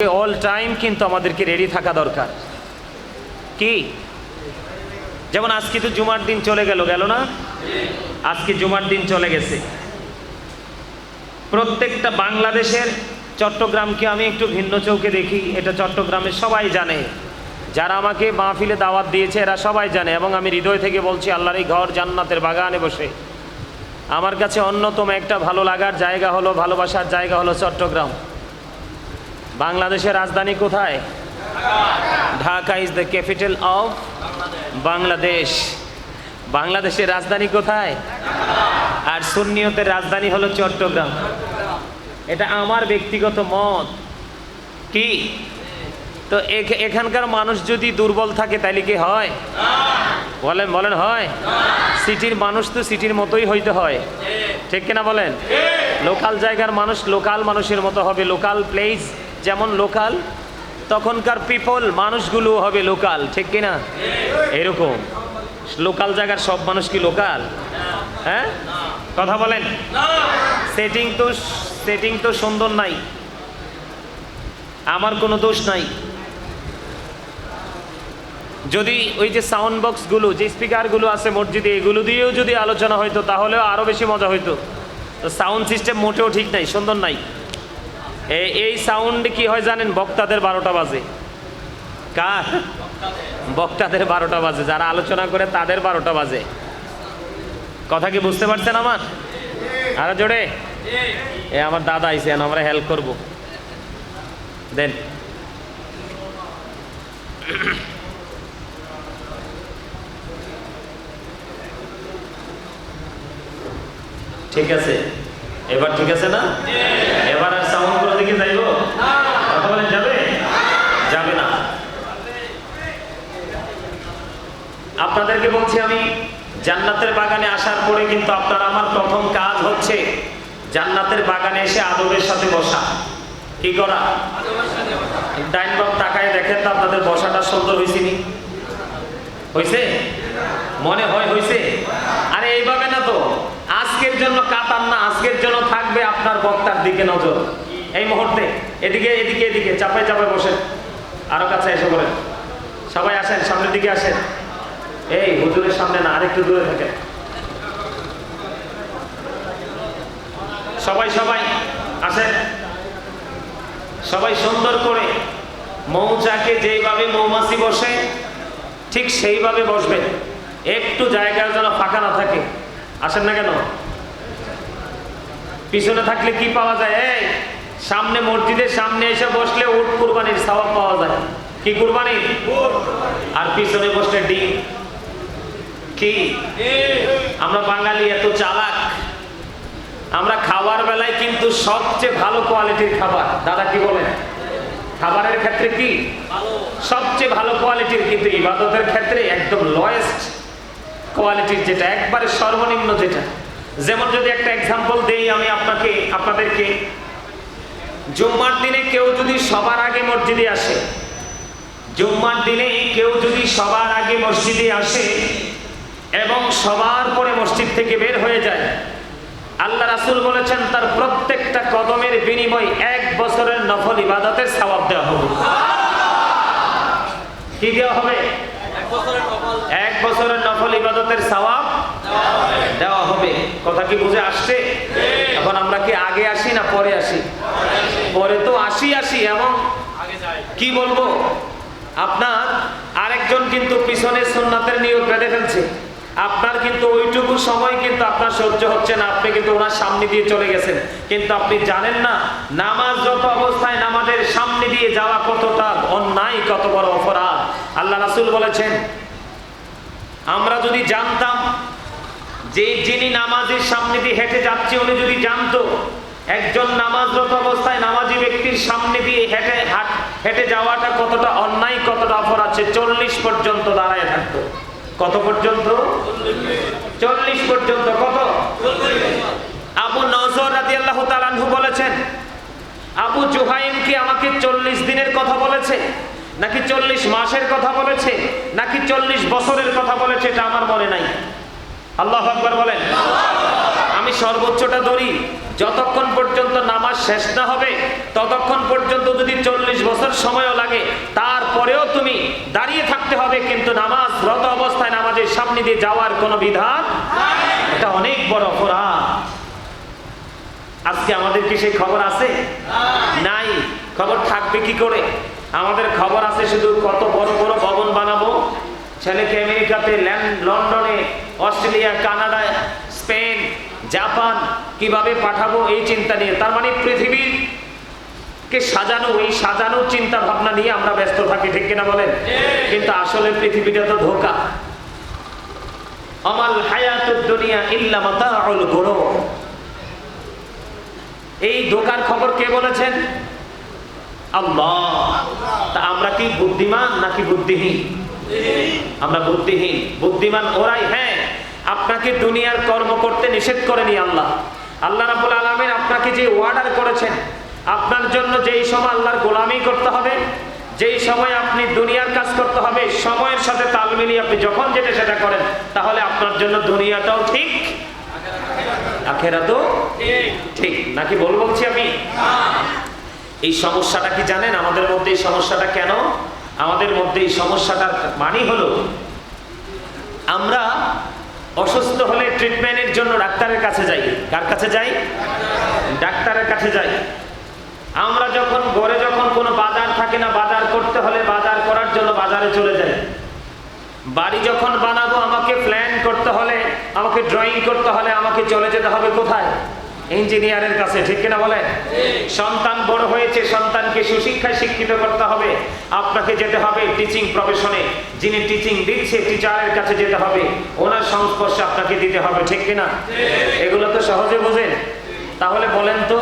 All time কিন্তু আমাদেরকে ready থাকা দরকার। কি? যেমন আজকে তো জুমার দিন চলে গেল গেল না? আজকে জুমার দিন চলে গেছে। প্রত্যেকটা বাংলাদেশের চট্টগ্রামকে আমি একটু ভিন্ন চৌকে দেখি, এটা চট্টগ্রামের সবাই জানে। যারা আমাকে মাহফিলে দাওয়াত দিয়েছে, এরা সবাই জানে এবং আমি হৃদয় থেকে বলছি, আল্লাহর এই ঘর জান্নাতের বাগানে বসে। আমার কাছে অন্যতম একটা ভালো লাগার জায়গা হলো, ভালোবাসার জায়গা হলো চট্টগ্রাম। বাংলাদেশের রাজধানী কোথায়? Dhaka is the capital of Bangladesh. বাংলাদেশের রাজধানী কোথায়? আর সুন্নিয়তের রাজধানী হলো চট্টগ্রাম। এটা আমার ব্যক্তিগত মত। কি? তো এখ- এখানকার মানুষ যদি দুর্বল থাকে তাহলে কি হয়? বলেন বলেন হয়? সিটির মানুষ তো সিটির মতোই হইতে হয়। ঠিক কিনা বলেন? লোকাল জায়গার মানুষ লোকাল মানুষের মতো হবে লোকাল প্লেস যেমন লোকাল, তখনকার পিপল মানুষগুলো হবে লোকাল, ঠিক কিনা? এরকম। লোকাল জায়গার সব মানুষ কি লোকাল? হ্যাঁ? কথা বলেন। সেটিং তো সেটিং তো সুন্দর নাই। আমার কোনো দোষ নাই। যদি ওই যে সাউন্ড বক্সগুলো যে স্পিকারগুলো আছে মসজিদে, এগুলো দিয়েও যদি আলোচনা হইতো, তাহলেও আরও বেশি মজা হইতো। তো সাউন্ড সিস্টেম মোটেও ঠিক নাই, সুন্দর নাই। এই সাউন্ড কি হয় জানেন? বক্তাদের বারোটা বাজে। কার? বক্তাদের বারোটা বাজে। যারা আলোচনা করে তাদের বারোটা বাজে। কথা কি বুঝতে পারছেন আমার? আরও জোরে? এ আমার দাদা আইসেন আমরা হেল্প করব। দেন। ঠিক আছে? এবার ঠিক আছে না এবার আর সাউন্ড করে দিকে যাইব কথা বলেন যাবে যাবে না আপনাদেরকে বলছি, আমি জান্নাতের বাগানে আসার পরে কিন্তু আপনার আমার প্রথম কাজ হচ্ছে জান্নাতের বাগানে এসে আদবের সাথে বসা। কি করা? ডাইন বাম তাকায় দেখেন তো আপনাদের বসাটা সুন্দর হয়েছে নি? হয়েছে? মনে হয় হয়েছে। আরে, এইভাবে না তো। আজকের জন্য কাতার না, আজকের জন্য থাকবে আপনার বক্তার দিকে নজর। এই মুহূর্তে, এদিকে এদিকে এদিকে, চাপায় চাপায় বসেন। আরও কাছে এসে বলেন সবাই আসেন, সামনের দিকে আসেন। এই হুজুরের সামনে না আরেকটু দূরে থাকেন। সবাই সবাই আসেন সবাই সুন্দর করে মৌচাকে যেইভাবে মৌমাছি বসে ঠিক সেইভাবে বসবেন। একটু জায়গার যেন ফাঁকা না থাকে। আসেন না কেন? পিছনে থাকলে কি পাওয়া যায়? এই সামনে মসজিদের সামনে এসে বসলে উট কুরবানির সওয়াব পাওয়া যায়। কি কুরবানি। আর পিছনে বসলে ডিম। কি? আমরা বাঙালি এত চালাক। আমরা খাওয়ার বেলায় কিন্তু সবচেয়ে ভালো কোয়ালিটির খাবার। দাদা কি বলেন? খাবারের ক্ষেত্রে কি? সবচেয়ে ভালো কোয়ালিটির কিন্তু ইবাদতের ক্ষেত্রে একদম লোয়েস্ট কোয়ালিটির যেটা, একবারে সর্বনিম্ন যেটা। যেমন যদি একটা এক্সাম্পল দেই আমি আপনাকে, আপনাদেরকে। জুম্মার দিনে কেউ যদি সবার আগে মসজিদে আসে, জুম্মার দিনে কেউ যদি সবার আগে মসজিদে আসে এবং সবার পরে মসজিদ থেকে বের হয়ে যায়। আল্লাহ রাসুল বলেছেন, তার প্রত্যেকটা কদমের বিনিময় এক বছরের নফল ইবাদতের সওয়াব দেওয়া হবে। কি দেওয়া হবে? এক বছরের নফল ইবাদতের সওয়াব দেওয়া হবে। কথা কি বুঝে আসছে? এখন আমরা কি আগে আসি না পরে আসি? পরে তো আসি আসি, এবং কি বলব? আপনার আরেকজন কিন্তু পিছনে সুন্নাতের নিয়োগ বেঁধে ফেলছে। আপনার কিন্তু ওইটুকু সময় কিন্তু আপনার সহ্য হচ্ছে না, আপনি কিন্তু ওনার সামনে দিয়ে চলে গেছেন। কিন্তু আপনি জানেন না, নামাজ যত অবস্থায় নামাজের সামনে দিয়ে যাওয়া কতটা অন্যায়, কত বড় অপরাধ। আল্লাহ রাসুল বলেছেন, আমরা যদি জানতাম যে যিনি নামাজের সামনে দিয়ে হেঁটে যাচ্ছে, উনি যদি জানতো, একজন নামাজরত অবস্থায় নামাজি ব্যক্তির সামনে দিয়ে হেঁটে হাট, হেঁটে যাওয়াটা কতটা অন্যায়, কতটা অপরাধ, সে চল্লিশ পর্যন্ত দাঁড়ায় থাকতো। কত পর্যন্ত? চল্লিশ পর্যন্ত, কত? আবু নজর রাজি আল্লাহ তালানহু বলেছেন, আবু জুহাইম কি আমাকে চল্লিশ দিনের কথা বলেছে, নাকি চল্লিশ মাসের কথা বলেছে, নাকি চল্লিশ বছরের কথা বলেছে, এটা আমার মনে নাই। আল্লাহ আকবর বলেন। আমি সর্বোচ্চটা ধরি যতক্ষণ পর্যন্ত নামাজ শেষ না হবে ততক্ষণ পর্যন্ত যদি চল্লিশ বছর সময়ও লাগে তারপরেও তুমি দাঁড়িয়ে থাকতে হবে কিন্তু নামাজ রত অবস্থায় নামাজের সামনে দিয়ে যাওয়ার কোনো বিধান এটা অনেক বড় অপরাধ। আজকে আমাদের কি সেই খবর আছে? নাই। খবর থাকবে কি করে? আমাদের খবর আছে শুধু কত বড় বড় ভবন বানাবো। ছেলেকে আমেরিকাতে লন্ডনে অস্ট্রেলিয়া কানাডা স্পেন জাপান কীভাবে পাঠাবো এই চিন্তা নিয়ে। তার মানে পৃথিবীর কে সাজানো, এই সাজানোর চিন্তা ভাবনা নিয়ে আমরা ব্যস্ত থাকি, ঠিক কিনা বলেন? কিন্তু আসলে পৃথিবীটা তো ধোকা। আমাল হায়াতুদ দুনিয়া ইল্লা মাতাউল গুরুর এই দোকান খবর কে বলেছেন? আল্লাহ। তা আমরা কি বুদ্ধিমান নাকি বুদ্ধিহীন? আমরা বুদ্ধিহীন। বুদ্ধিমান ওরাই হ্যাঁ। আপনাকে দুনিয়ার কর্ম করতে নিষেধ করেনি আল্লাহ। আল্লাহ রাবুল আলমিন আপনাকে যে ওয়ার্ডার করেছেন, আপনার জন্য যেই সময় আল্লাহর গোলামি করতে হবে, যেই সময় আপনি দুনিয়ার কাজ করতে হবে, সময়ের সাথে তাল মিলিয়ে আপনি যখন যেটা সেটা করেন, তাহলে আপনার জন্য দুনিয়াটাও ঠিক। ঠিক। নাকি বল বলছি আমি? এই সমস্যাটা কি জানেন? আমাদের মধ্যে এই সমস্যাটা কেন? আমাদের মধ্যে এই সমস্যাটার মানি হলো, আমরা অসুস্থ হলে ট্রিটমেন্টের জন্য ডাক্তারের কাছে যাই। কার কাছে যাই? ডাক্তারের কাছে যাই। আমরা যখন ঘরে যখন কোনো বাজার থাকে না, বাজার করতে হলে বাজার করার জন্য বাজারে চলে যাই। বাড়ি যখন বানাবো, আমাকে প্ল্যান করতে হলে, আমাকে ড্রয়িং করতে হলে আমাকে চলে যেতে হবে কোথায়? ইঞ্জিনিয়ারের কাছে ঠিক কিনা বলেন? সন্তান বড় হয়েছে সন্তানকে সুশিক্ষায় শিক্ষিত করতে হবে। আপনাকে যেতে হবে টিচিং প্রফেশনে যিনি টিচিং দিচ্ছে টিচারের কাছে যেতে হবে। ওনার সংস্পর্শে আপনাকে দিতে হবে ঠিক কিনা? এগুলো তো সহজে বোঝেন। তাহলে বলেন তো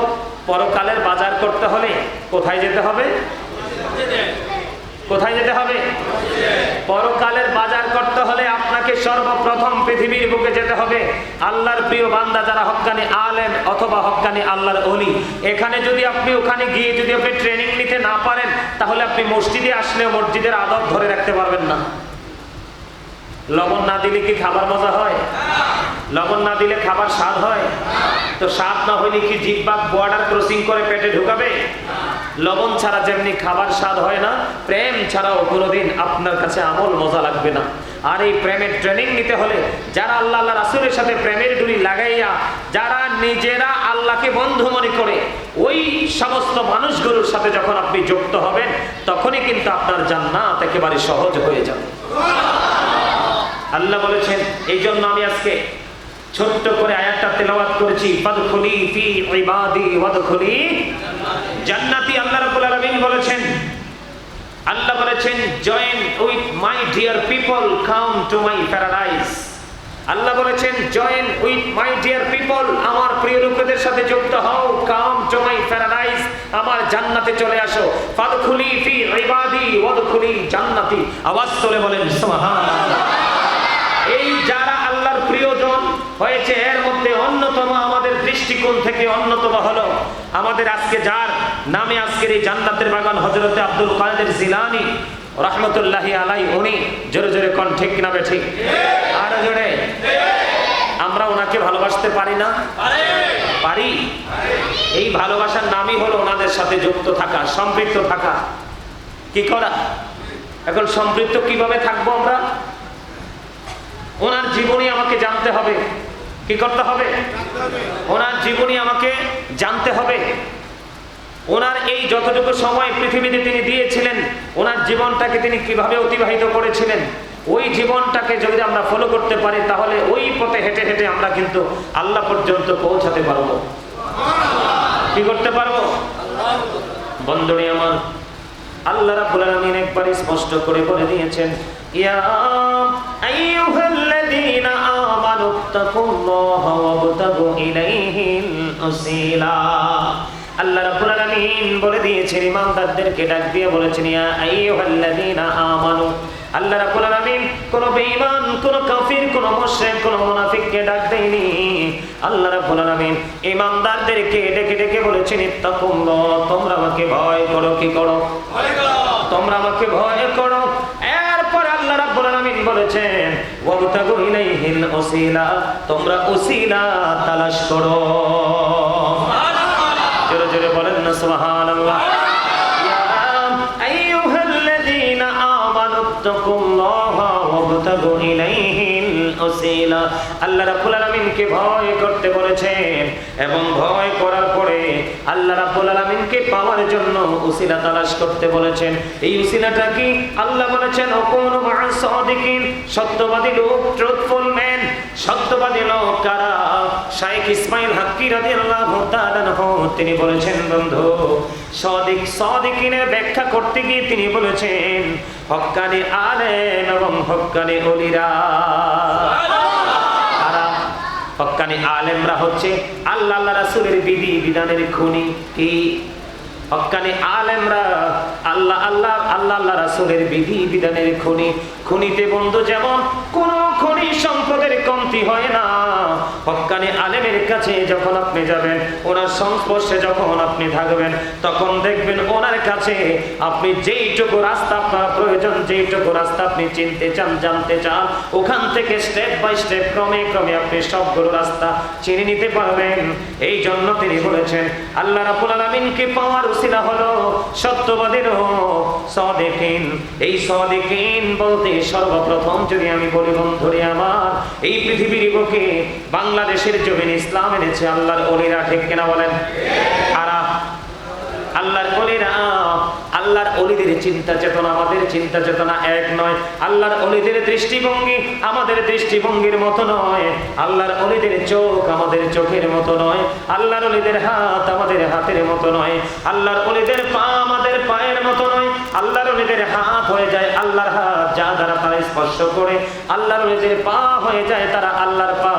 পরকালের বাজার করতে হলে কোথায় যেতে হবে? কোথায় যেতে হবে? পরকালের বাজার করতে হলে আপনাকে সর্বপ্রথম পৃথিবীর বুকে যেতে হবে। আল্লাহর প্রিয় বান্দা যারা হক্কানি আলেম অথবা হক্কানি আল্লাহর অলি এখানে যদি আপনি ওখানে গিয়ে যদি আপনি ট্রেনিং নিতে না পারেন, তাহলে আপনি মসজিদে আসলেও মসজিদের আদব ধরে রাখতে পারবেন না। লবণ না দিলে কি খাবার মজা হয়? লবণ না দিলে খাবার স্বাদ হয়? তো স্বাদ না হইলে কি জিব্বাক বর্ডার ক্রসিং করে পেটে ঢুকাবে? লবণ ছাড়া যেমনি খাবার স্বাদ হয় না, প্রেম ছাড়াও কোনোদিন আপনার কাছে আমল মজা লাগবে না। আর এই প্রেমের ট্রেনিং নিতে হলে যারা আল্লাহ আল্লাহ রাসুলের সাথে প্রেমের ডুরি লাগাইয়া, যারা নিজেরা আল্লাহকে বন্ধু মনে করে, ওই সমস্ত মানুষগুলোর সাথে যখন আপনি যুক্ত হবেন, তখনই কিন্তু আপনার জান্নাত একেবারে সহজ হয়ে যাবে। আল্লাহ বলেছেন এই জন্য আমি আজকে ছোট্ট করে আয়াতটা তেলাওয়াত করেছি ফি ইবাদি জান্নাতি। আল্লাহ রাব্বুল আলামিন বলেছেন, আল্লাহ বলেছেন join with my dear people come to my paradise Allah বলেছেন join with my dear people আমার প্রিয় লোকেদের সাথে যুক্ত হও কাম টু মাই প্যারাডাইস আমার জান্নাতে চলে আসো। ফাদখুলি ফি ইবাদি, ওয়াদখুলি জান্নাতি। আওয়াজ বলেন, সুবহানাল্লাহ। দৃষ্টিকোণ থেকে অন্যতম হলো আমাদের আজকে যার নামে আজকের এই জান্নাতের বাগান হজরতে আব্দুল কাদের জিলানি রহমতুল্লাহি আলাই উনি জোরে জোরে কন, ঠিক কিনা বে ঠিক? আরও জোরে। আমরা ওনাকে ভালোবাসতে পারি না? পারি? এই ভালোবাসার নামই হলো ওনাদের সাথে যুক্ত থাকা, সম্পৃক্ত থাকা। কি করা? এখন সম্পৃক্ত কীভাবে থাকব আমরা? ওনার জীবনী আমাকে জানতে হবে। কি করতে হবে? ওনার জীবনী আমাকে জানতে হবে। ওনার এই যতটুকু সময় পৃথিবীতে তিনি দিয়েছিলেন, ওনার জীবনটাকে তিনি কীভাবে অতিবাহিত করেছিলেন, ওই জীবনটাকে যদি আমরা ফলো করতে পারি, তাহলে ওই পথে হেঁটে হেঁটে আমরা কিন্তু আল্লাহ পর্যন্ত পৌঁছাতে পারব। কি করতে পারব? বন্ধুরে আমার, আল্লাহ রাব্বুল আলামিন একবার স্পষ্ট করে বলে দিয়েছেন, ইয়া আমানু তাকুল্লাহা ওয়াবতাগু ইলাইহিল উসিলা আল্লাহ রাব্বুল আলামিন বলে দিয়েছেন ইমানদারদেরকে ডাক দিয়ে বলেছেন ইয়া আইয়ুহাল্লাযীনা আমানু। আল্লাহ রাব্বুল আলামিন কোন বেঈমান কোন কাফির কোন মুশরিক কোন মুনাফিককে ডাক দেয়নি। আল্লাহ রাব্বুল আলামিন ইমানদারদেরকে ডেকে ডেকে বলেছেন ইত্তাকুল্লাহ তোমরা আমাকে ভয় করো কি করো। তোমরা আমাকে ভয় করো। এরপর আল্লাহ রাব্বুল আলামিন বলেছেন ওয়াবতাগু ইলাইহিল ওসিলা তোমরা ওসিলা তালাশ করো। জোরে জোরে বলেন না, সুবহানাল্লাহ। আল্লাহ রাব্বুল আলামিনকে ভয় করতে বলেছেন এবং ভয় করার পরে আল্লাহ রাব্বুল আলামিনকে পাওয়ার জন্য উসিলা তালাশ করতে বলেছেন। এই উসিলাটা কি? আল্লাহ বলেছেন অকুন মা সাদিকিন? সত্যবাদী লোক ট্রুথফুল ম্যান সত্যবাদী লোক কারা? শাইখ ইসমাইল হাক্কি রাদিয়াল্লাহু তাআলা তিনি বলেছেন, বন্ধু, সাদিক, সাদিকিনের ব্যাখ্যা করতে গিয়ে তিনি বলেছেন, হক্কানি আলেম এবং হক্কানি তারা হক্কানি আলেমরা হচ্ছে আল্লাহ রাসূলের বিধি বিধানের খুনি। কি? হক্কানি আলেমরা আল্লাহ আল্লাহ আল্লাহ আল্লাহ রাসূলের বিধি, বিধানের খুনি, খুনিতে বন্ধু যেমন কোন খনি সম্পদের কমতি হয় না। হক্কানি আলেমের কাছে যখন আপনি যাবেন, ওনার সংস্পর্শে যখন আপনি থাকবেন, তখন দেখবেন ওনার কাছে আপনি যেইটুকু রাস্তা আপনার প্রয়োজন, যেইটুকু রাস্তা আপনি চিনতে চান, জানতে চান, ওখান থেকে স্টেপ বাই স্টেপ ক্রমে ক্রমে আপনি সবগুলো রাস্তা চিনে নিতে পারবেন। এই জন্য তিনি বলেছেন, আল্লাহ রাব্বুল আলামিনকে পাওয়ার উসিলা হলো সত্যবাদের সদেকিন এই সদেকিন বলতে সর্বপ্রথম যদি আমি বলি, বন্ধুরে আমার, এই পৃথিবীর বুকে বাংলাদেশের জমিন ইসলাম এনেছে, আল্লাহর অলিরা ঠিক কেনা বলেন? আল্লাহর অলিরা আল্লাহর অলিদের চিন্তা চেতনা, আমাদের চিন্তা চেতনা এক নয়। আল্লাহর অলিদের দৃষ্টিভঙ্গি আমাদের দৃষ্টিভঙ্গির মতো নয়। আল্লাহর অলিদের চোখ আমাদের চোখের মতো নয়। আল্লাহর অলিদের হাত আমাদের হাতের মতো নয়। আল্লাহর অলিদের পা আমাদের পায়ের মতো নয়। আল্লাহর অলিদের হাত হয়ে যায় আল্লাহর হাত, যা দ্বারা তারা স্পর্শ করে। আল্লাহর অলিদের পা হয়ে যায় তারা আল্লাহর পা,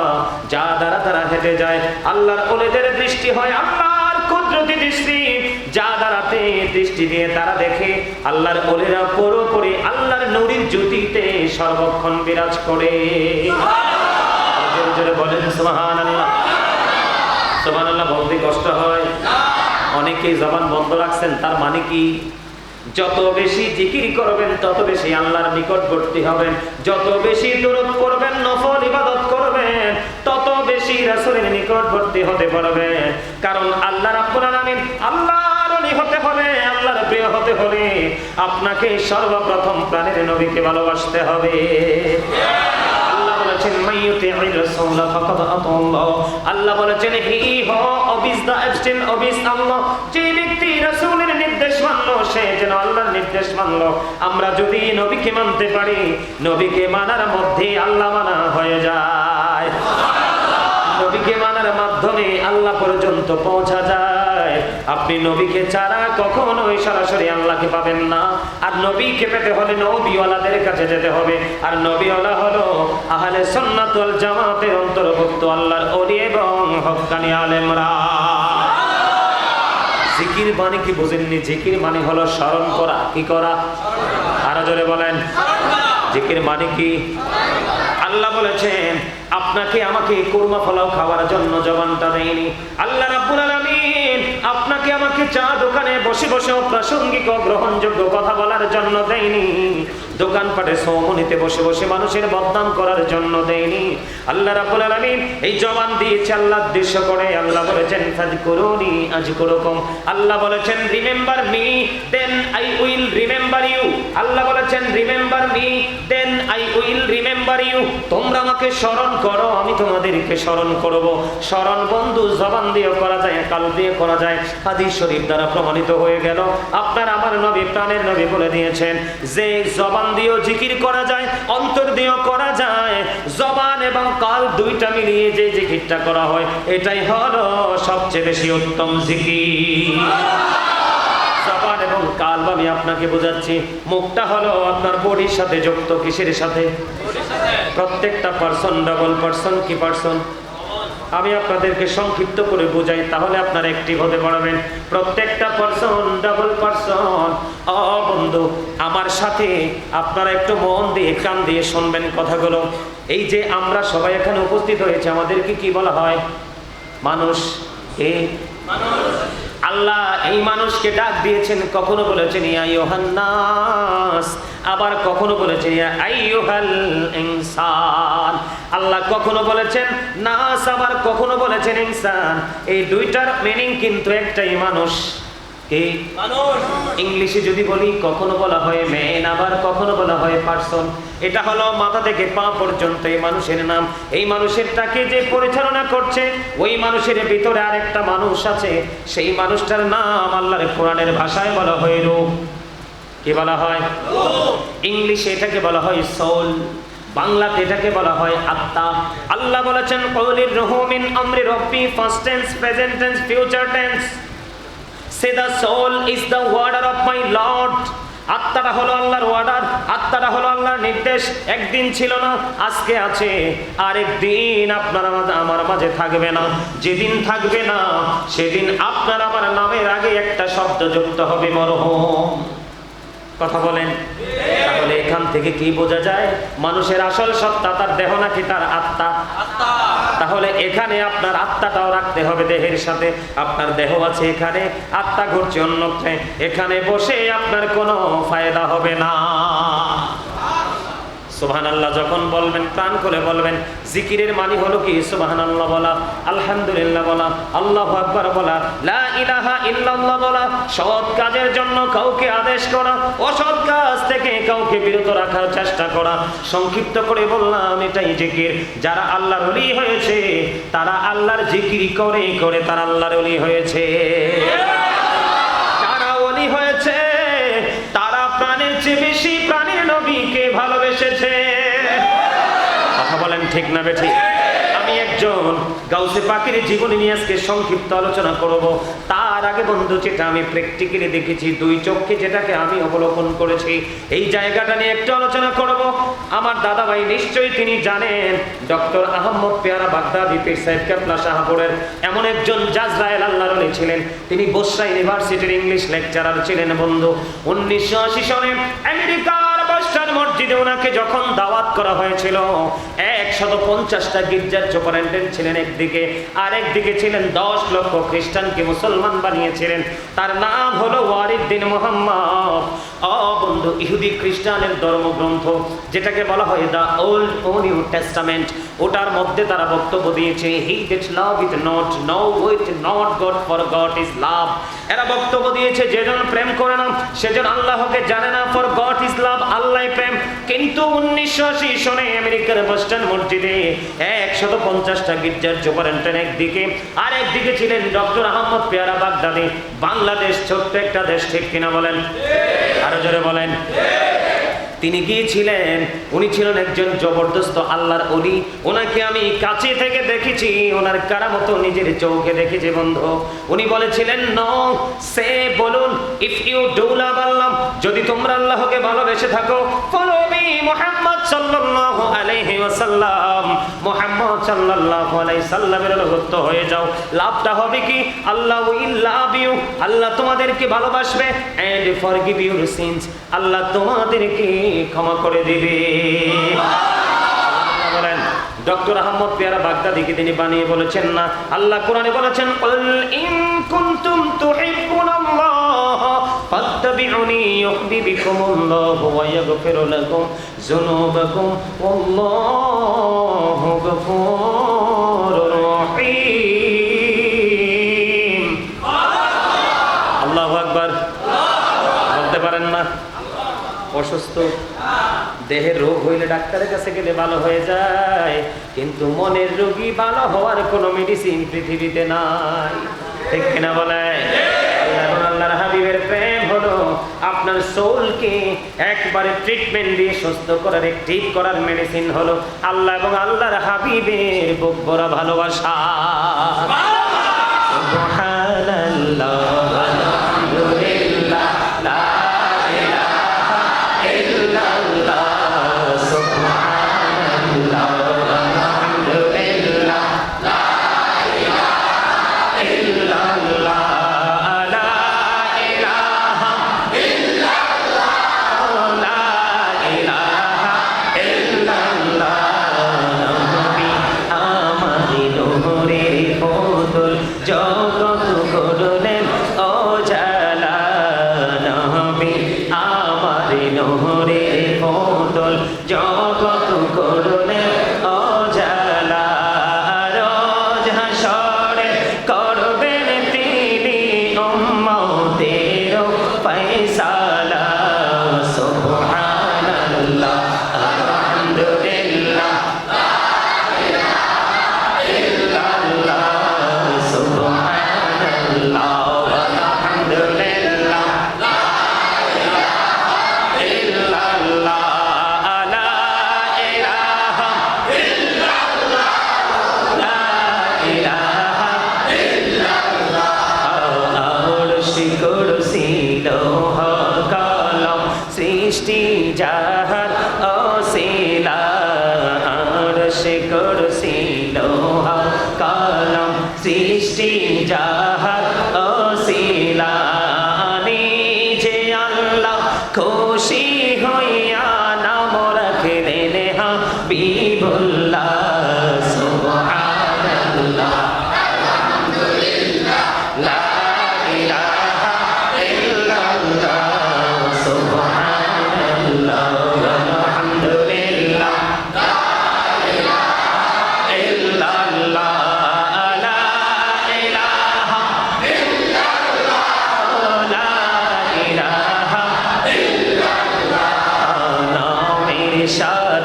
যা দ্বারা তারা হেঁটে যায়। আল্লাহর অলিদের দৃষ্টি হয় আল্লাহর কুদরতি দৃষ্টি। দিয়ে তারা দেখে আল্লাহর ওলেরা পুরোপুরি আল্লাহর নূরের জ্যোতিতে সর্বক্ষণ বিরাজ করে। মানে কি? করবেন, তত বেশি নিকটবর্তী হবেন। যত বেশি তত বেশি নিকটবর্তী হতে পারবেন। কারণ আল্লাহ হলে আল্লাহর প্রিয় হতে হলে আপনাকে সর্বপ্রথম নবীকে ভালোবাসতে হবে। আমরা যদি নবীকে মানতে পারি, নবীকে মানার মধ্যে আল্লাহ মানা হয়ে যায়। নবীকে মানার মাধ্যমে আল্লাহ পর্যন্ত পৌঁছা যায়। আপনি নবীকে ছাড়া কখনোই সরাসরি আল্লাহকে পাবেন না। আর নবীকে পেতে হলে নবীওয়ালাদের কাছে যেতে হবে। আর নবীওয়ালা হলো আহলে সুন্নাতুল জামাতের অন্তর্ভুক্ত আল্লাহর ওলি এবং হক্কানি আলেমরা। জিকির মানে কি বুঝেননি? জিকির মানে হলো স্মরণ করা। কি করা? আরও জোরে বলেন। জিকির মানে কি? আল্লাহ বলেছেন, আপনাকে আমাকে কুরমা ফলাও খাওয়ার জন্য জবানটা দেয়নি। আল্লাহ রাব্বুল আলামিন আপনাকে আমাকে চা দোকানে বসে বসে প্রাসঙ্গিক গ্রহণযোগ্য কথা বলার জন্য দেয়নি। দোকানপাটে সৌমনিতে বসে বসে মানুষের বদনাম করার জন্য দেয়নি। আল্লাহ রাব্বুল আলামিন এই জবান দিয়েছে, আল্লাহ উদ্দেশ্য করে। আল্লাহ বলেছেন ফাজকুরুনি আজকুরুকুম। আল্লাহ বলেছেন, remember me, then I will remember you. Allah বলেছেন, remember me, then I will remember you. তোমরা আমাকে স্মরণ করো, আমি তোমাদেরকে স্মরণ করব। স্মরণ বন্ধু, জবান দিয়ে করা যায়, কাল দিয়ে করা যায়। হাদিস শরীফ দ্বারা প্রমাণিত হয়ে গেল। আপনার আমার নবী, প্রাণের নবী বলে দিয়েছেন, যে জবান দিয়েও জিকির করা যায়, অন্তর দিয়েও করা যায়, জবান এবং কাল দুইটা মিলিয়ে যে জিকিরটা করা হয়, এটাই হলো সবচেয়ে বেশি উত্তম জিকির। এবং কাল আমি আপনাকে বোঝাচ্ছি, মুখটা হলো আপনার বডির সাথে যুক্ত, কিসের সাথে? প্রত্যেকটা পার্সন ডাবল পার্সন কি পার্সন আমি আপনাদেরকে সংক্ষিপ্ত করে বোঝাই, তাহলে আপনারা একটি হতে পারবেন প্রত্যেকটা পার্সন ডাবল পার্সন অ বন্ধু আমার সাথে আপনারা একটু মন দিয়ে, কান দিয়ে শুনবেন কথাগুলো। এই যে আমরা সবাই এখানে উপস্থিত হয়েছে, আমাদেরকে কি বলা হয়? মানুষ এ আল্লাহ এই মানুষকে ডাক দিয়েছেন, কখনো বলেছেন, ইয়া ইয়োহান্নাস আবার কখনো বলেছেন, ইয়া আইয়ুহাল ইনসান আল্লাহ কখনো বলেছেন নাস আবার কখনো বলেছেন ইনসান। এই দুইটার মিনিং কিন্তু একটাই মানুষ। কে? ইংলিশে যদি বলি কখনো বলা হয় ম্যান আবার কখনো বলা হয় পার্সন এটা হলো মাথা থেকে পা পর্যন্ত এই মানুষের নাম। এই মানুষেরটাকে যে পরিচালনা করছে ওই মানুষের ভিতরে আরেকটা মানুষ আছে। সেই মানুষটার নাম আল্লাহর কোরআনের ভাষায় বলা হয় রূপ। কি বলা হয়? ইংলিশে এটাকে বলা হয় সোল বাংলাতে এটাকে বলা হয় আত্মা। আল্লাহ বলেছেন, কৌলির রহুমিন আমরি রব্বি first tense present tense future tense say the soul is the order of my Lord আত্মাটা হলো আল্লাহর ওয়ার্ডার আত্মাটা হলো আল্লাহর নির্দেশ। একদিন ছিল না, আজকে আছে। আরেকদিন আপনার আমার মাঝে থাকবে না। যেদিন থাকবে না, সেদিন আপনার আমার নামের আগে একটা শব্দ যুক্ত হবে মরহম। কথা বলেন। থেকে কি বোঝা যায়? মানুষের আসল সত্তা তার দেহ নাকি তার আত্মা? তাহলে এখানে আপনার আত্মাটাও রাখতে হবে দেহের সাথে। আপনার দেহ আছে এখানে আত্মা ঘুরছে অন্যত্রে এখানে বসে আপনার কোনো ফায়দা হবে না। সুবহান আল্লাহ যখন বলবেন প্রাণ করে বলবেন জিকিরের মানি হলো কি? সুবহান আল্লাহ বলা আলহামদুলিল্লাহ বলা আল্লাহ আকবার বলা লা ইলাহা ইল্লাল্লাহ বলা সৎ কাজের জন্য কাউকে আদেশ করা অসৎ কাজ থেকে কাউকে বিরত রাখার চেষ্টা করা, সংক্ষিপ্ত করে বললাম এটাই জিকির। যারা আল্লাহর ওলি হয়েছে, তারা আল্লাহর জিকির করে করে তারা আল্লাহর ওলি হয়েছে। যারা ওলি হয়েছে, তারা প্রাণের চেয়ে বেশি প্রাণীর নবীকে ভালোবেসেছে। কথা বলেন ঠিক না বেঠিক একজন গাউসে পাখির জীবনী নিয়ে আজকে সংক্ষিপ্ত আলোচনা করব। তার আগে বন্ধু, যেটা আমি প্র্যাকটিক্যালি দেখেছি, দুই চোখে যেটাকে আমি অবলোকন করেছি, এই জায়গাটা নিয়ে একটু আলোচনা করব। আমার দাদা ভাই নিশ্চয়ই তিনি জানেন, ডক্টর আহমদ পেয়ারা বাগদাদি, পীর সাহেব কেপলা শাহপুরের এমন একজন জাজরায়েল আল্লাহর আলী ছিলেন। তিনি বসরা ইউনিভার্সিটির ইংলিশ লেকচারার ছিলেন বন্ধু। উনিশশো আশি সনে আমেরিকার বস্টার মসজিদে ওনাকে যখন দাওয়াত করা হয়েছিল, একশত পঞ্চাশটা গির্জার সুপারেন্টেন্ট ছিলেন একদিকে আর একদিকে ছিলেন দশ লক্ষ খ্রিস্টানকে মুসলমান বানিয়েছিলেন। তার নাম হলো ওয়ারিদ্দিন মোহাম্মদ। অ, বন্ধু, ইহুদি খ্রিস্টানের ধর্মগ্রন্থ, যেটাকে বলা হয় দ্য ওল্ড ও নিউ টেস্টামেন্ট, ওটার মধ্যে তারা বক্তব্য দিয়েছে he that love is not know with not God for God is love এরা বক্তব্য দিয়েছে যেজন প্রেম করে না সেজন আল্লাহকে জানে না ফর গড ইজ লাভ আল্লাহ প্রেম। কিন্তু উনিশশো আশি সনে আমেরিকার বস্টন মসজিদে একশত পঞ্চাশটা গির্জার একদিকে, আর একদিকে ছিলেন ডক্টর আহমদ পেয়ারা বাগদাদি। বাংলাদেশ ছোট্ট একটা দেশ, ঠিক কিনা বলেন? আরও জোরে বলেন। তিনি গিয়েছিলেন উনি ছিলেন একজন জবরদস্ত আল্লাহর অলি ওনাকে আমি কাছে থেকে দেখেছি, ওনার কারামতো নিজের চোখে দেখেছি বন্ধু। উনি বলেছিলেন ন সে বলুন ইফ ইউ ডু আল্লাহ যদি তোমরা আল্লাহকে ভালোবেসে থাকো মুহাম্মদ মুহাম্মদ সাল্লামের অনুগত হয়ে যাও। লাভটা হবে কি? আল্লাহ ইউ আল্লাহ তোমাদেরকে ভালোবাসবে ইউর সিনস আল্লাহ তোমাদেরকে ক্ষমা করে দিবে। ডক্টর আহমদ পেয়ারা বাগদাদিকে তিনি বানিয়ে বলেছেন না, আল্লাহ কোরআনে বলেছেন ইন তুহিব্বুনাল্লাহ। ফাত্তাবিউনি ইউহিব্বুকুমুল্লাহ ওয়া ইয়াগফির লাকুম যুনুবাকুম ওয়াল্লাহু গফুরুর রহিম। আল্লাহু আকবার। বলতে পারেন না। অসুস্থ। দেহের রোগ হইলে ডাক্তারের কাছে গেলে ভালো হয়ে যায়। কিন্তু মনের রোগী ভালো হওয়ার কোনো মেডিসিন পৃথিবীতে নাই। ঠিক কিনা বলে আল্লাহ আল্লাহর হাবিবের প্রেম হলো আপনার সোলকে একবারে ট্রিটমেন্ট দিয়ে সুস্থ করার ঠিক করার মেডিসিন হলো আল্লাহ এবং আল্লাহর হাবিবের বকবরা ভালোবাসা।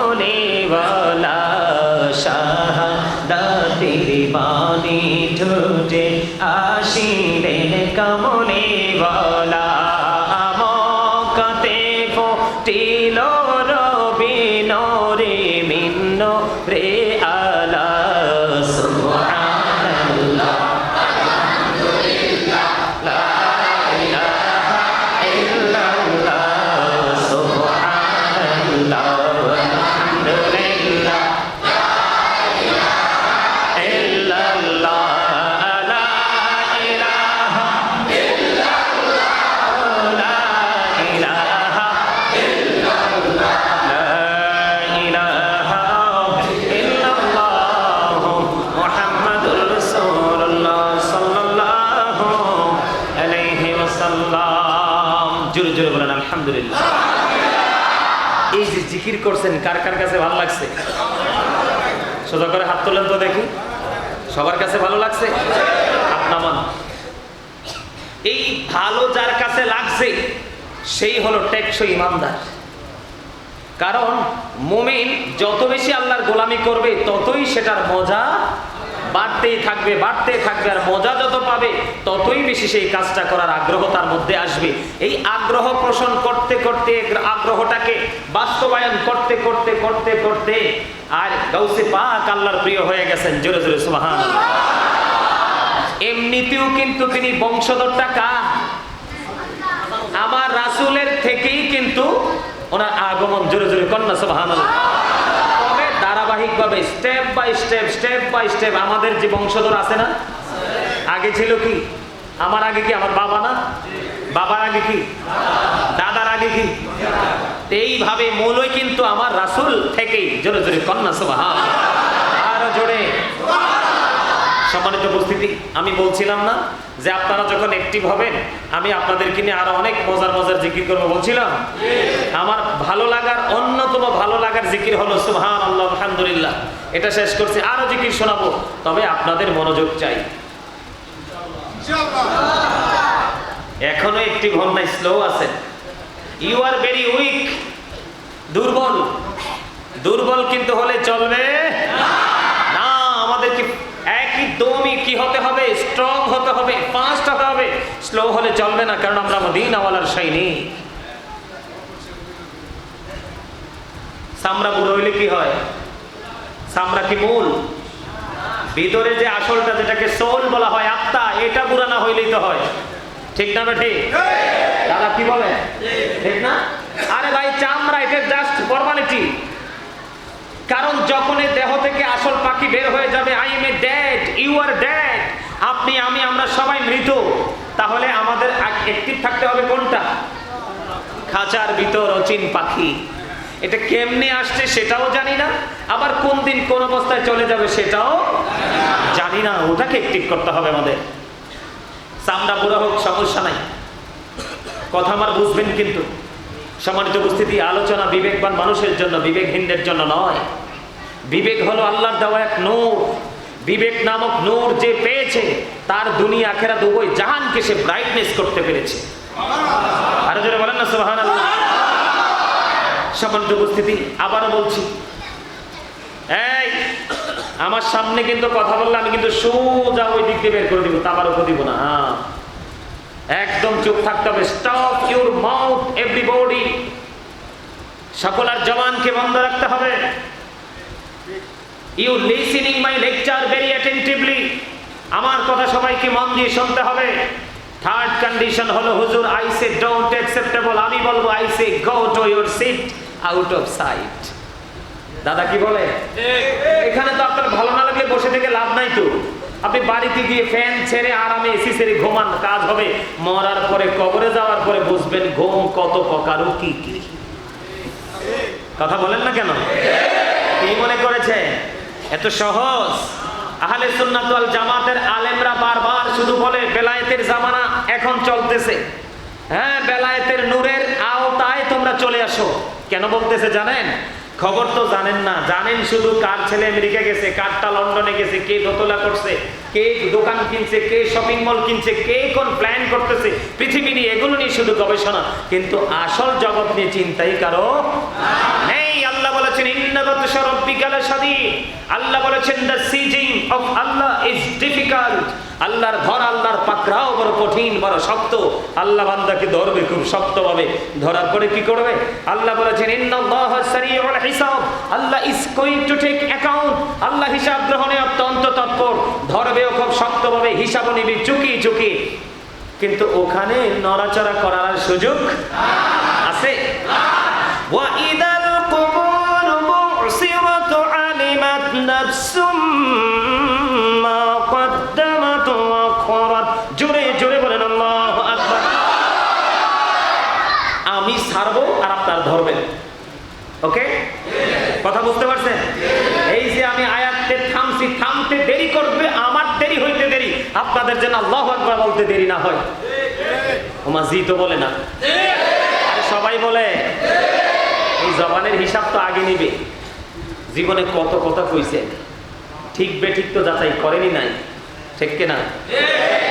কামলে বলা শাহাদাতের বাণী ঠোঁটে আসিলেন কামলে ওয়ালা জোরে জোরে বলেন, আলহামদুলিল্লাহ। এই যে জিকির করছেন, কার কার কাছে ভালো লাগছে? সোজা করে হাত তোলেন তো দেখি। সবার কাছে ভালো লাগছে? হাত নামান এই ভালো যার কাছে লাগছে, সেই হলো টেকসই ইমানদার। কারণ মুমিন যত বেশি আল্লাহর গোলামি করবে, ততই সেটার মজা বাড়তেই থাকবে বাড়তে থাকবে আর মজা যত পাবে, ততই বেশি সেই কাজটা করার আগ্রহ তার মধ্যে আসবে। এই আগ্রহ পোষণ করতে করতে, আগ্রহটাকে বাস্তবায়ন করতে করতে করতে করতে আর গৌসে পাক আল্লাহর প্রিয় হয়ে গেছেন, জোরে জোরে সুবহান এমনিতেও কিন্তু তিনি বংশধরটা কা আমার রাসূলের থেকেই কিন্তু ওনার আগমন, জোরে জোরে কন্যা সুবহানাল্লাহ। তবে ধারাবাহিকভাবে step by step step by step আমাদের যে বংশধর আছে না? আগে ছিল কি? আমার আগে কি? আমার বাবা না? বাবার আগে কি? দাদার আগে কি? এইভাবে মূলই কিন্তু আমার রাসুল থেকেই। জোরে জোরে কন্যা সভা আরও জোরে। সম্মানিত উপস্থিতি, আমি বলছিলাম না যে আপনারা যখন অ্যাক্টিভ হবেন, আমি আপনাদেরকে নিয়ে আরও অনেক মজার মজার জিকির করব, বলছিলাম? আমার ভালো লাগার, অন্যতম ভালো লাগার জিকির হলো সুহান আল্লাহ আলহামদুলিল্লাহ। এটা শেষ করছি, আরও জিকির শোনাবো, তবে আপনাদের মনোযোগ চাই। এখনও একটি নাই স্লো আছে ইউ আর ভেরি উইক দুর্বল। দুর্বল কিন্তু হলে চলবে হতে হবে? স্ট্রং হতে হবে ফাস্ট হতে হবে। স্লো হলে চলবে না, কারণ আমরা মদিনাওয়ালার সৈনিক সামরা বুড়ো হইলে কি হয়? সামরা কি মূল? ভিতরে যে আসলটা, যেটাকে সোল বলা হয়, আত্মা, এটা বুড়া না হইলেই তো হয়। ঠিক না ঠিক দাদা, কি বলে ঠিক না? আরে ভাই, চামড়া, এটা জাস্ট ফর্মালিটি কারণ যখন দেহ থেকে আসল পাখি বের হয়ে যাবে I am a dad you are dad আপনি, আমি, আমরা সবাই মৃত, তাহলে আমাদের অ্যাক্টিভ থাকতে হবে কোনটা? খাঁচার ভিতর অচিন পাখি। এটা কেমনে আসছে সেটাও জানি না, আবার কোন দিন কোন অবস্থায় চলে যাবে সেটাও জানি না, ওটাকে অ্যাক্টিভ করতে হবে আমাদের। চামড়া বুড়া হোক, সমস্যা নাই। কথা আমার বুঝবেন কিন্তু। সম্মানিত উপস্থিতি, আলোচনা বিবেকবান মানুষের জন্য, বিবেকহীনদের জন্য নয়। বিবেক হলো আল্লাহর দেওয়া এক নূর। বিবেক নামক নূর যে পেয়েছে, তার দুনিয়া আখেরা দুবই জাহানকে সে ব্রাইটনেস করতে পেরেছে। আরও জোরে বলেন না সোহান সম্মানিত উপস্থিতি, আবারও বলছি আমার সামনে কিন্তু কথা বললে আমি কিন্তু সোজা ওই দিক দিয়ে বের করে দিব তাবার দিব না। হ্যাঁ একদম চুপ থাকতে হবে। স্টপ ইউর মাউথ এভরিবডি সকল আর জবানকে বন্ধ রাখতে হবে। You listening my lecture very attentively আমার কথা সবাইকে মন দিয়ে শুনতে হবে। থার্ড কন্ডিশন হলো হুজুর আই সে ডোন্ট অ্যাকসেপ্টেবল আমি বলব I say go to your seat out of sight দাদা কি বলে? এখানে তো আপনার ভালো না লাগলে বসে থেকে লাভ নাই তো। আপনি বাড়িতে গিয়ে ফ্যান ছেড়ে আরামে এসি ছেড়ে ঘুমান, কাজ হবে। মরার পরে, কবরে যাওয়ার পরে বুঝবেন ঘুম কত প্রকার কি কি। কথা বলেন না কেন? কি মনে করেছে? এত সহজ। আহলে সুন্নাত ওয়াল জামাতের আলেমরা বারবার শুধু বলে, বেলায়েতের জামানা এখন চলতেছে। হ্যাঁ বেলায়েতের নূরের আওতায় তোমরা চলে আসো। কেন বলতেছে জানেন? খবর তো জানেন না। জানেন শুধু কার ছেলে আমেরিকা গেছে, কারটা লন্ডনে গেছে, কে দোতলা করছে, কে দোকান কিনছে, কে শপিং মল কিনছে, কে কোন প্ল্যান করতেছে, পৃথিবী নিয়ে এগুলো নিয়ে শুধু গবেষণা। কিন্তু আসল জগৎ নিয়ে চিন্তাই কারও নেই। আল্লাহ বলেছেন ইন্নাবাত রাব্বিকাল শাদীদ আল্লাহ বলেছেন, the seizing of Allah is difficult. আল্লাহর ধর, আল্লাহর পাকড়াও বড় কঠিন, বড় শক্ত। আল্লাহ বান্দাকে ধরবে খুব শক্তভাবে। ধরার পরে কি করবে? আল্লাহ বলেছেন হিসাব। Allah is going to take account আল্লাহ হিসাব গ্রহণে অত্যন্ত তৎপর। ধরবেও খুব শক্তভাবে হিসাব নিবি চুকি চুকি কিন্তু ওখানে নড়াচড়া করার সুযোগ আছে। ওয়া ইদাল কুমুর মুসিরাতু আলিমাত নাফসুম ধরবেন। ওকে কথা বুঝতে পারছেন? এই যে আমি আয়াততে থামছি, থামতে দেরি করবে, আমার দেরি হইতে দেরি। আপনাদের যেন আল্লাহ আকবার বলতে দেরি না হয়। ওমা জি তো বলে না। সবাই বলে, এই জবানের হিসাব তো আগে নিবে। জীবনে কত কথা কইছে। ঠিক বে ঠিক তো যাচাই করেনি নাই। ঠিক কিনা?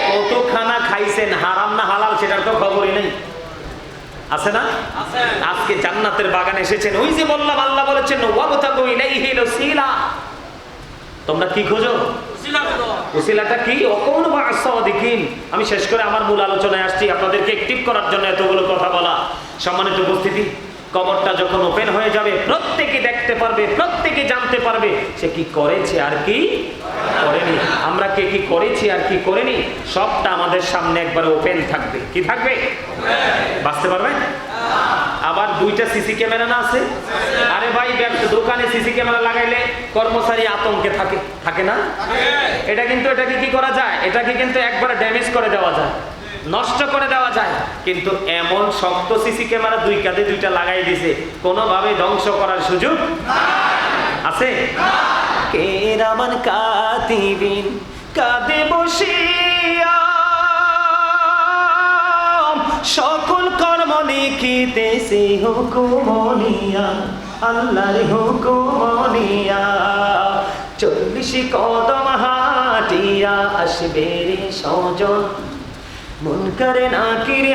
কত খানা খাইছেন, হারাম না হালাল সেটার তো খবরই নেই। আছে না? আজকে জান্নাতের বাগানে এসেছেন। ওই যে বললাম আল্লাহ বলেছেন তোমরা কি খোঁজো? কি? অকৌন বা আসাদিকিন আমি শেষ করে আমার মূল আলোচনায় আসছি। আপনাদেরকে অ্যাক্টিভ করার জন্য এতগুলো কথা বলা। সম্মানিত উপস্থিতি কবরটা যখন ওপেন হয়ে যাবে প্রত্যেকে দেখতে পারবে প্রত্যেকে পারবে সে কি করেছে আর কি করেনি? আমরা কে কি করেছি আর কি করেনি? সবটা আমাদের সামনে একবার ওপেন থাকবে। কি থাকবে? বাঁচতে পারবে? আবার দুইটা সিসি ক্যামেরা না আছে? আরে ভাই দোকানে সিসি ক্যামেরা লাগাইলে কর্মচারী আতঙ্কে থাকে থাকে না? এটা কিন্তু এটাকে কি করা যায়? এটাকে কিন্তু একবার ড্যামেজ করে দেওয়া যায়। নষ্ট করে দেওয়া যায়। কিন্তু এমন শক্ত সিসি ক্যামেরা দুই কাঁধে দুইটা লাগাই দিছে। কোনোভাবে ধ্বংস করার সুযোগ আছে? কেরামান কাতিবিন কাঁদে বসিয়া। সকল কর্ম লিখিতেছে হুকুমনিয়া আল্লাহর হুকুমনিয়া চল্লিশ কদম হাটিয়া আসবে রে সজন, মন করে নাকির